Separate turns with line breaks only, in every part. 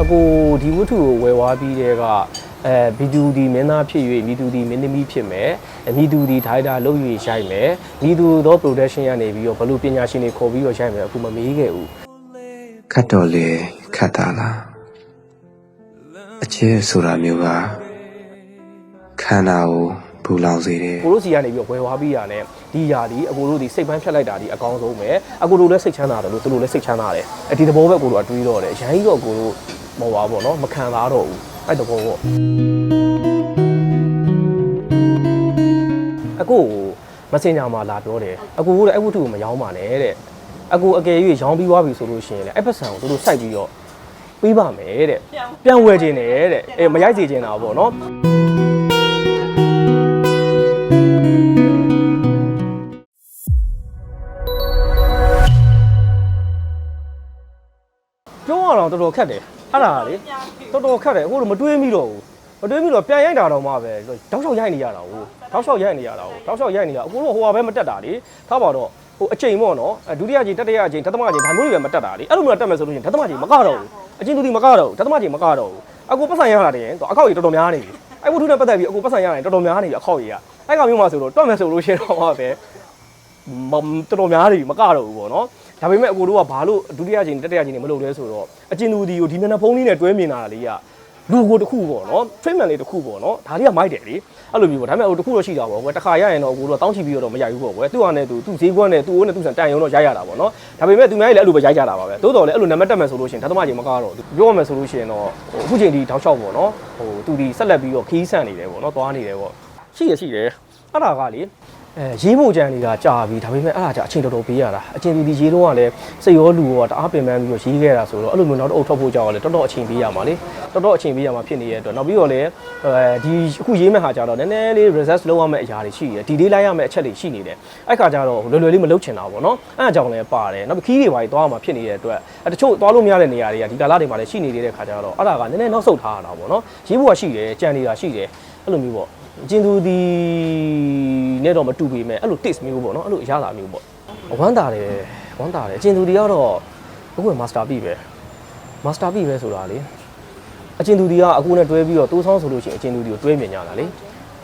အကိုဒီဝတ္ထုကိုဝယ်သွားပြီးတဲ့ကအဲဘီသူဒီမင်းသားဖြစ်၍မိသူဒီမင်းသမီးဖြစ်မယ်အမိသူဒီဒိုင်တာလုပ်၍ရိုက်မယ်မိသူသော production ရနေပြီးတော့ဘလို့ပညာရှင်တွေခေါ်ပြီးတော့ရိုက်မယ်အခုမမေးခဲ့ဘူး
ခတ်တော်လေခတ်တာလားအချစ်ဆိုတာမျိုးကခန္ဓာကို ပူလောင်စေတယ်
ကိုတို့စီကနေပြီးတော့ဝယ်ဝါးပြီးတာနဲ့ဒီຢာဒီအကိုတို့ဒီစိတ်ပန်းဖြတ်လိုက်တာဒီအကောင်းဆုံးပဲအကိုတို့လည်းစိတ်ချမ်းသာတယ်လို့သူတို့လည်းစိတ်ချမ်းသာတယ်အဒီသဘောပဲကိုတို့အတွေးတော့တယ်အရင်ကြီးတော့ကိုတို့မဟုတ်ပါဘောနော်မခံစားတော့ဘူးအဲ့သဘောပေါ့အကိုကိုမစင်ညာမှာလာပြောတယ်အကိုကလည်းအဲ့ဝတ္ထုကိုမရောင်းပါနဲ့တဲ့အကိုအကယ်၍ရောင်းပြီးွားပြီဆိုလို့ရှိရင်လည်းအဲ့ပတ်စံကိုသူတို့စိုက်ပြီးတော့ပေးပါမယ်တဲ့ပြန်ဝယ်ခြင်းနဲ့တဲ့အဲမရိုက်စေခြင်းတာပေါ့နော် ပြောရအောင်တော်တော်ခက်တယ်အဲ့ဒါလေတော်တော်ခက်တယ်အခုတော့မတွေးမိတော့ဘူးမတွေးမိတော့ပြန်ရိုက်တာတော့မှပဲတောက်လျှောက်ရိုက်နေရတာကိုတောက်လျှောက်ရိုက်နေရတာကိုတောက်လျှောက်ရိုက်နေရအခုတော့ဟိုဟာပဲမတက်တာလေထားပါတော့ဟိုအချိန်ပေါ့နော်ဒုတိယချိန်တတိယချိန်ဒသမချိန်ဒါမျိုးတွေပဲမတက်တာလေအဲ့လိုမျိုးတက်မယ်ဆိုလို့ရှိရင်ဒသမချိန်မကတော့ဘူးအချင်းသူဒီမကတော့ဘူးဒသမချိန်မကတော့ဘူးအခုပတ်စံရတာတယ်တော့အခောက်ကြီးတော်တော်များနေပြီအဲ့ဝတ္ထုနဲ့ပတ်သက်ပြီးအခုပတ်စံရတယ်တော်တော်များနေပြီအခောက်ကြီးကအဲ့ကောင်မျိုးမှဆိုတော့တွက်မယ်ဆိုလို့ရှိရင်တော့မှပဲမတော်တော်များနေပြီမကတော့ဘူးပေါ့နော် ဒါပေမဲ့အကိုတို့ကဘာလို့ဒုတိယချိန်တတိယချိန်နေမလုပ်လဲဆိုတော့အချင်းသူဒီကိုဒီမျက်နှာဖုံးလေးနဲ့တွဲမြင်လာတာလေးကလူကိုတစ်ခုပေါ့နော် treatment လေးတစ်ခုပေါ့နော်ဒါလေးကမိုက်တယ်လေအဲ့လိုမျိုးပေါ့ဒါပေမဲ့ဟိုတစ်ခုတော့ရှိတာပေါ့ကွယ်တစ်ခါရရင်တော့အကိုတို့ကတောင်းချပြီးတော့မရိုက်ဘူးပေါ့ကွယ်သူ့ဟာနဲ့သူသူ့ဈေးကွက်နဲ့သူ့အိုးနဲ့သူ့ဆန်တန်ရုံတော့ရိုက်ရတာပေါ့နော်ဒါပေမဲ့သူများကြီးလည်းအဲ့လိုပဲရိုက်ကြတာပါပဲသို့တော်လည်းအဲ့လိုနံပါတ်တက်မယ်ဆိုလို့ရှိရင်ဓသမကြီးမကားတော့ဘူးပြောရမယ်ဆိုလို့ရှိရင်တော့ဟိုအခုချိန်ဒီတောက်လျှောက်ပေါ့နော်ဟိုသူဒီဆက်လက်ပြီးတော့ခီးဆန်နေတယ်ပေါ့နော်သွားနေတယ်ပေါ့ရှိရရှိတယ်အဲ့ဒါကလေ အဲရေးဖို့ကြံနေတာကြာပြီဒါပေမဲ့အဲ့ဒါကြာအချိန်တော်တော်ပေးရတာအချင်းသူဒီရေးတော့ကလည်းစိတ်ရောလူရောတအားပင်ပန်းပြီးတော့ရေးခဲ့တာဆိုတော့အဲ့လိုမျိုးနောက်တော့အုပ်ထွက်ဖို့ကြောက်ရလဲတော်တော်အချိန်ပေးရမှာလေတော်တော်အချိန်ပေးရမှာဖြစ်နေတဲ့အတွက်နောက်ပြီးတော့လည်းအဲဒီအခုရေးမဲ့ဟာကြတော့နည်းနည်းလေး research လုပ်ရမယ့်အရာတွေရှိတယ်ဒီလေးလိုက်ရမယ့်အချက်တွေရှိနေတယ်အဲ့ခါကျတော့လွယ်လွယ်လေးမလုပ်ချင်တာပေါ့နော်အဲ့အကြောင်းလည်းပါတယ်နောက်ပြီးခီးတွေပါကြီးသွားမှာဖြစ်နေတဲ့အတွက်အဲတချို့သွားလို့မရတဲ့နေရာတွေကဒီကာလတွေမှာလည်းရှိနေသေးတဲ့ခါကျတော့အဲ့ဒါကနည်းနည်းနောက်ဆုတ်ထားရတာပေါ့နော်ရေးဖို့ကရှိတယ်ကြံနေတာရှိတယ်အဲ့လိုမျိုးပေါ့ အချင်းသူဒီနဲ့တော့မတူပေမဲ့အဲ့လို taste မျိုးပေါ့နော်အဲ့လိုအရသာမျိုးပေါ့ဝမ်းသာတယ်ဝမ်းသာတယ်အချင်းသူဒီကတော့အခုက master ပြီပဲ master ပြီပဲဆိုတာလေအချင်းသူဒီကအခုနဲ့တွဲပြီးတော့တိုးဆောင်ဆိုလို့ရှိရင်အချင်းသူဒီကိုတွဲမြင်ကြတာလေ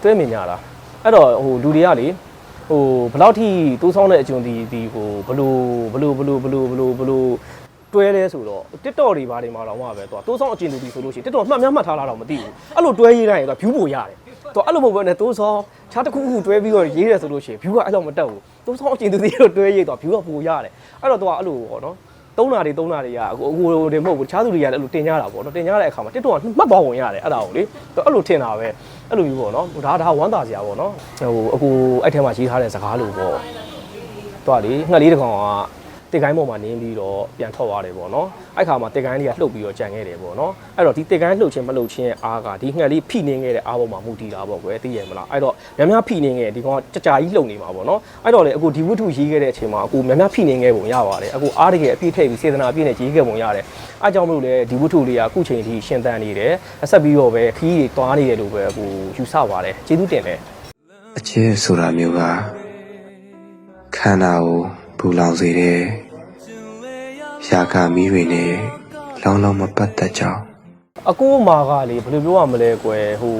တွဲမြင်ကြတာအဲ့တော့ဟိုလူတွေကလေဟိုဘယ်လောက်ထိတိုးဆောင်တဲ့အချင်းဒီဒီဟိုဘလို့ဘလို့ဘလို့ဘလို့ဘလို့ဘလို့တွဲလဲဆိုတော့ TikTok တွေဘာတွေမှာတော့မှပဲသူကတိုးဆောင်အချင်းသူဒီဆိုလို့ရှိရင် TikTok မှတ်များမှတ်ထားလာတော့မသိဘူးအဲ့လိုတွဲရေးတိုင်းသူက view ပိုရတယ် သူအဲ့လိုမဟုတ်ဘဲနဲ့တိုးဆောင်ခြားတစ်ခုခုတွဲပြီးတော့ရေးတယ်ဆိုလို့ရှိရင် view ကအဲ့လိုမတက်ဘူးတိုးဆောင်အချင်းသူဒီကိုတွဲရေးတော့ view ကပိုရတယ်အဲ့တော့သူကအဲ့လိုပေါ့နော်သုံးနာတွေသုံးနာတွေကအခုအခုတွေမဟုတ်ဘူးတခြားသူတွေကလည်းအဲ့လိုတင်ကြတာပေါ့နော်တင်ကြတဲ့အခါမှာတစ်တော့မှတ်သွားဝင်ရတယ်အဲ့ဒါကိုလေအဲ့လိုထင်တာပဲအဲ့လိုမျိုးပေါ့နော်ဒါဒါဝမ်းသာစရာပေါ့နော်ဟိုအခုအဲ့ထဲမှာရေးထားတဲ့စကားလိုပေါ့တွားလေငှက်လေးတစ်ကောင်က တစ်ကိုင်းပေါ်မှာနင်းပြီးတော့ပြန်ထွက်သွားတယ်ပေါ့နော်အဲ့ခါမှာတစ်ကိုင်းလေးကလှုပ်ပြီးတော့ကြံခဲ့တယ်ပေါ့နော်အဲ့တော့ဒီတစ်ကိုင်းလှုပ်ခြင်းမလှုပ်ခြင်းရဲ့အားကဒီငှက်လေးဖိနေခဲ့တဲ့အားပေါ်မှာမူတည်တာပေါ့ကွယ်သိရမလားအဲ့တော့များများဖိနေခဲ့ဒီကောင်ကကြကြာကြီးလှုပ်နေမှာပေါ့နော်အဲ့တော့လေအခုဒီဝတ္ထုရေးခဲ့တဲ့အချိန်မှာအခုများများဖိနေခဲ့ပုံရပါတယ်အခုအားတကယ်အပြည့်ထည့်ပြီးစေတနာအပြည့်နဲ့ရေးခဲ့ပုံရတယ်အားကြောင့်မလို့လေဒီဝတ္ထုလေးကအခုချိန်ထိရှင်သန်နေတယ်အဆက်ပြီးတော့ပဲခီးတွေတွားနေတယ်လို့ပဲအခုယူဆပါတယ်ကျေးဇူးတင်တယ်
အချစ်ဆိုတာမျိုးကခန္ဓာကိုပူလောင်စေတယ် ရာဂမီးတွေနဲ့လောင်းလောင်းမပတ်သက်ကြောင်း
အကိုမာကလေဘယ်လိုပြောရမလဲကွယ်ဟို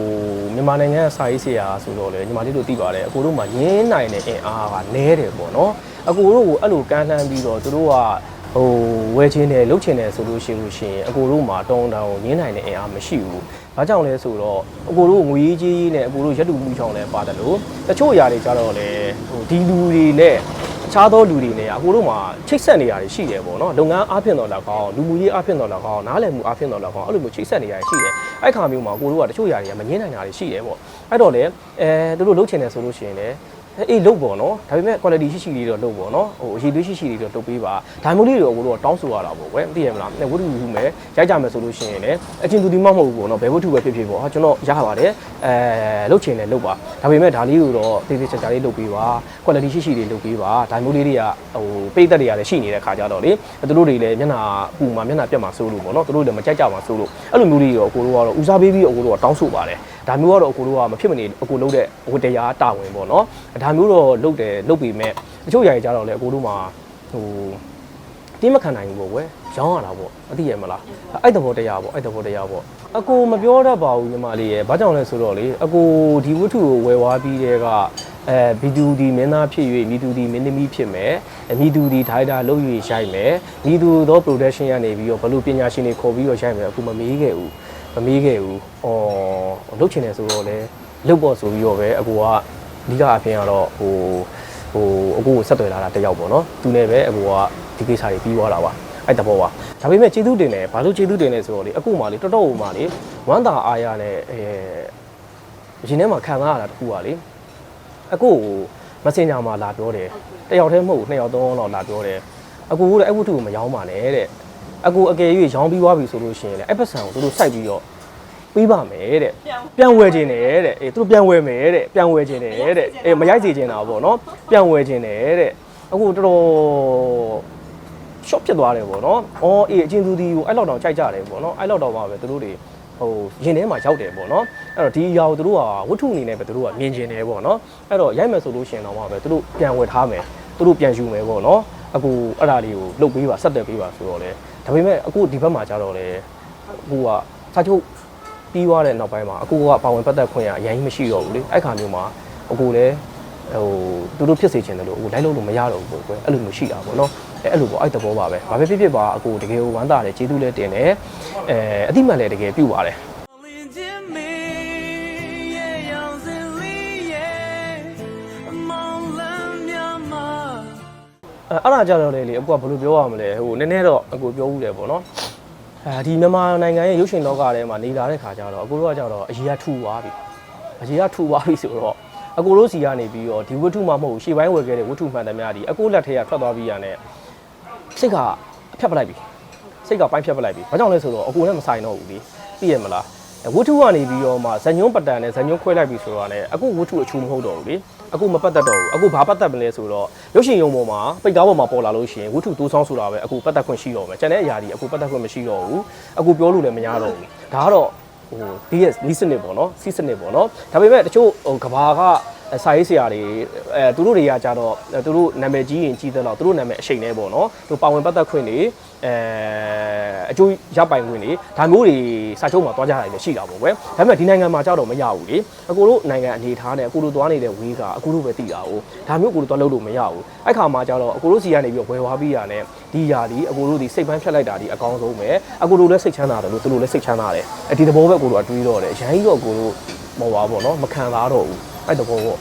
မြန်မာနိုင်ငံစာရေးဆရာဆိုတော့လေညီမလေးတို့သိပါတယ်အကိုတို့မှာရင်းနိုင်တဲ့အင်အားကနဲတယ်ပေါ့နော်အကိုတို့ကိုအဲ့လိုကမ်းလှမ်းပြီးတော့သူတို့ကဟိုဝယ်ချင်းတယ်လှုပ်ချင်တယ်ဆိုလို့ရှိလို့ရှိရင်အကိုတို့မှာတောင်းတောင်းရင်းနိုင်တဲ့အင်အားမရှိဘူး။ဘာကြောင့်လဲဆိုတော့အကိုတို့ငွေရေးကြီးကြီးနဲ့အကိုတို့ရက်တူမှုချောင်းလဲပါတယ်လို့တချို့အရာတွေကြတော့လေဟိုဒီလူတွေနဲ့အ ခြားသောလူတွေနဲ့အကိုတို့မှာချိတ်ဆက်နေရတယ်ရှိတယ်ပေါ့နော်လုပ်ငန်းအားဖြင့်တော့လည်းကောင်းလူမှုရေးအားဖြင့်တော့လည်းကောင်းနားလည်မှုအားဖြင့်တော့လည်းကောင်းအဲ့လိုမျိုးချိတ်ဆက်နေရတယ်ရှိတယ်အဲ့ခါမျိုးမှာအကိုတို့ကတချို့ຢာတွေကမငင်းနိုင်တာတွေရှိတယ်ပေါ့အဲ့တော့လေအဲသူတို့လှုပ်ချင်တယ်ဆိုလို့ရှိရင်လည်း အေးလုတ်ပေါ့နော်ဒါပေမဲ့ quality ရှိရှိလေးတော့လုတ်ပေါ့နော်ဟိုအရေးသွေးရှိရှိလေးတော့တုတ်ပေးပါဒါမျိုးလေးတွေကိုအကိုတို့ကတောင်းဆိုရတာပေါ့ကွယ်သိရမလားဝတ္ထုယူမယ်ရိုက်ကြမယ်ဆိုလို့ရှိရင်လည်းအချင်းသူဒီမှမဟုတ်ဘူးပေါ့နော်ဘယ်ဝတ္ထုပဲဖြစ်ဖြစ်ပေါ့ဟာကျွန်တော်ရပါတယ်အဲလုတ်ချင်တယ်လုတ်ပါဒါပေမဲ့ဒါလေးကိုတော့သေးသေးချာချာလေးလုတ်ပေးပါ quality ရှိရှိလေးလုတ်ပေးပါဒါမျိုးလေးတွေကဟိုပိတ်သက်တွေကလည်းရှိနေတဲ့ခါကြတော့လေသူတို့တွေလည်းမျက်နှာပူမှာမျက်နှာပြတ်မှာစိုးလို့ပေါ့နော်သူတို့လည်းမကြိုက်ကြမှာစိုးလို့အဲ့လိုမျိုးလေးတော့အကိုတို့ကတော့ဦးစားပေးပြီးအကိုတို့ကတောင်းဆိုပါတယ်ဒါမျိုးကတော့အကိုတို့ကမဖြစ်မနေအကိုလုပ်တဲ့ဝတ္တရားတာဝန်ပေါ့နော်ဒါမျိုးတော့လုပ်တယ်လုပ်ပေမဲ့တချို့ຢာကြီးကြတော့လေအကိုတို့မှာဟိုတင်းမခံနိုင်ဘူးပေါ့ကွယ်ရောင်းရတာပေါ့အသိရမလားအဲ့တဘောတရားပေါ့အဲ့တဘောတရားပေါ့အကိုမပြောတတ်ပါဘူးညီမလေးရဲ့ဘာကြောင့်လဲဆိုတော့လေအကိုဒီဝတ္ထုကိုဝယ်သွားပြီးတဲ့ကအဲဘီသူဒီမင်းသားဖြစ်၍မိသူဒီမင်းသမီးဖြစ်မယ်အမိသူဒီဒိုင်တာလုပ်၍ရိုက်မယ်မိသူသော production ရနေပြီးတော့ဘလို့ပညာရှင်တွေခေါ်ပြီးတော့ရိုက်မယ်အခုမမေးခဲ့ဘူး မမေးခဲ့ဘူးအော်လုပ်ချင်တယ်ဆိုတော့လေလုပ်ဖို့ဆိုပြီးတော့ပဲအကိုကအဓိကအဖြစ်ကတော့ဟိုဟိုအကိုကိုဆက်သွယ်လာတာတစ်ယောက်ပေါ့နော်သူနဲ့ပဲအကိုကဒီကိစ္စတွေပြီးသွားတာပါအဲ့တဘောပါဒါပေမဲ့ကျေးဇူးတင်တယ်ဘာလို့ကျေးဇူးတင်လဲဆိုတော့လေအကိုမှလေတော်တော်ဟိုမှလေဝမ်းသာအားရနဲ့အဲရင်ထဲမှာခံစားရတာတခုပါလေအကိုကို messenger မှာလာပြောတယ်တစ်ယောက်တည်းမဟုတ်ဘူးနှစ်ယောက်သုံးယောက်လောက်လာပြောတယ်အကိုကလည်းအဲ့ဝတ္ထုကိုမရောင်းပါနဲ့တဲ့ အကိုအကယ်၍ရောင်းပြီးသွားပြီဆိုလို့ရှိရင်လည်းအဲ့ပတ်စံကိုသူတို့စိုက်ပြီးတော့ပေးပါမယ်တဲ့ပြန်ဝယ်ခြင်းတယ်တဲ့အေးသူတို့ပြန်ဝယ်မယ်တဲ့ပြန်ဝယ်ခြင်းတယ်တဲ့အေးမရိုက်စီခြင်းတာပေါ့နော်ပြန်ဝယ်ခြင်းတယ်တဲ့အခုတော်တော် shop ဖြစ်သွားတယ်ပေါ့နော်အော်အေးအချင်းသူဒီကိုအဲ့လောက်တော့ကြိုက်ကြတယ်ပေါ့နော်အဲ့လောက်တော့ပါပဲသူတို့တွေဟိုရင်ထဲမှာရောက်တယ်ပေါ့နော်အဲ့တော့ဒီအရာကိုသူတို့ကဝတ္ထုအနေနဲ့ပဲသူတို့ကမြင်ကျင်တယ်ပေါ့နော်အဲ့တော့ရိုက်မယ်ဆိုလို့ရှိရင်တော့မှပဲသူတို့ပြန်ဝယ်ထားမယ်သူတို့ပြန်ယူမယ်ပေါ့နော် အခုအဲ့ဒါလေးကိုလုတ်ပေးပါဆက်တက်ပေးပါဆိုတော့လေဒါပေမဲ့အခုဒီဘက်မှာကျတော့လေအခုကစာချုပ်ပြီးသွားတဲ့နောက်ပိုင်းမှာအကူကပါဝင်ပတ်သက်ခွင့်ရအရင်မရှိတော့ဘူးလေအဲ့ခါမျိုးမှာအကူလည်းဟိုသူတို့ဖြစ်စေချင်တယ်လို့အကူလိုက်လို့လို့မရတော့ဘူးကွယ်အဲ့လိုမျိုးရှိတာပေါ့နော်အဲအဲ့လိုပေါ့အဲ့တဘောပါပဲဘာပဲဖြစ်ဖြစ်ပါအကူတကယ်ဝမ်းသာတယ်ကျေးဇူးလည်းတင်တယ်အဲအတိမတ်လည်းတကယ်ပြုပါတယ် အဲအဲ့ဒါကြတော့လေလေအကူကဘယ်လိုပြောရမလဲဟိုနည်းနည်းတော့အကူပြောဦးတယ်ပေါ့နော်အဲဒီမြန်မာနိုင်ငံရဲ့ရုပ်ရှင်လောကထဲမှာနေလာတဲ့ခါကျတော့အကူတို့ကကြတော့အရေးကထူသွားပြီအရေးကထူသွားပြီဆိုတော့အကူတို့စီကနေပြီးတော့ဒီဝတ္ထုမှမဟုတ်ဘူးရှေ့ပိုင်းဝယ်ခဲ့တဲ့ဝတ္ထုမှန်သမျှဒီအကူလက်ထဲကထွက်သွားပြီးရတဲ့စိတ်ကအဖြတ်ပလိုက်ပြီစိတ်ကပိုင်းဖြတ်ပလိုက်ပြီဘာကြောင့်လဲဆိုတော့အကူနဲ့မဆိုင်တော့ဘူးလေသိရမလား ဝတ္ထုကနေပြီးတော့မှဇညွန်းပတန်နဲ့ဇညွန်းခွဲလိုက်ပြီဆိုတော့လည်းအခုဝတ္ထုအချူမဟုတ်တော့ဘူးလေအခုမပတ်သက်တော့ဘူးအခုဘာပတ်သက်မလဲဆိုတော့ရုပ်ရှင်ရုံပေါ်မှာပိတ်ကားပေါ်မှာပေါ်လာလို့ရှိရင်ဝတ္ထုတိုးဆောင်ဆိုတာပဲအခုပတ်သက်ခွင့်ရှိတော့မယ်ကျန်တဲ့အရာတွေအခုပတ်သက်ခွင့်မရှိတော့ဘူးအခုပြောလို့လည်းမရတော့ဘူးဒါကတော့ဟိုဒီရဲ့နီးစနစ်ပေါ့နော်စီးစနစ်ပေါ့နော်ဒါပေမဲ့တချို့ဟိုကဘာက စာရေးဆရာတွေအဲသူတို့တွေကကြတော့သူတို့နာမည်ကြီးရင်ကြီးတဲ့တော့သူတို့နာမည်အရှိန်နေပေါ့နော်သူပါဝင်ပတ်သက်ခွင့်တွေအဲအကျိုးရပိုင်ခွင့်တွေဒါမျိုးတွေစာချုပ်မှာတွားကြတာတွေရှိတာပေါ့ကွယ်ဒါပေမဲ့ဒီနိုင်ငံမှာကြတော့မရဘူးလေအကိုတို့နိုင်ငံအနေထားနဲ့အကိုတို့သွားနေတဲ့ဝေးကအကိုတို့ပဲသိတာ哦ဒါမျိုးအကိုတို့သွားလုပ်လို့မရဘူးအဲ့ခါမှာကြတော့အကိုတို့စီကနေပြီးတော့ဝယ်သွားပြီးရတယ်ဒီຢာဒီအကိုတို့ဒီစိတ်ပန်းဖြတ်လိုက်တာဒီအကောင်းဆုံးပဲအကိုတို့လည်းစိတ်ချမ်းသာတယ်လို့သူတို့လည်းစိတ်ချမ်းသာတယ်အဲဒီတဘောပဲအကိုတို့ကတွေးတော့တယ်ရန်ကြီးတော့အကိုတို့မဟုတ်ပါဘောနော်မခံစားတော့ဘူး အဲ့တဘောပေါ့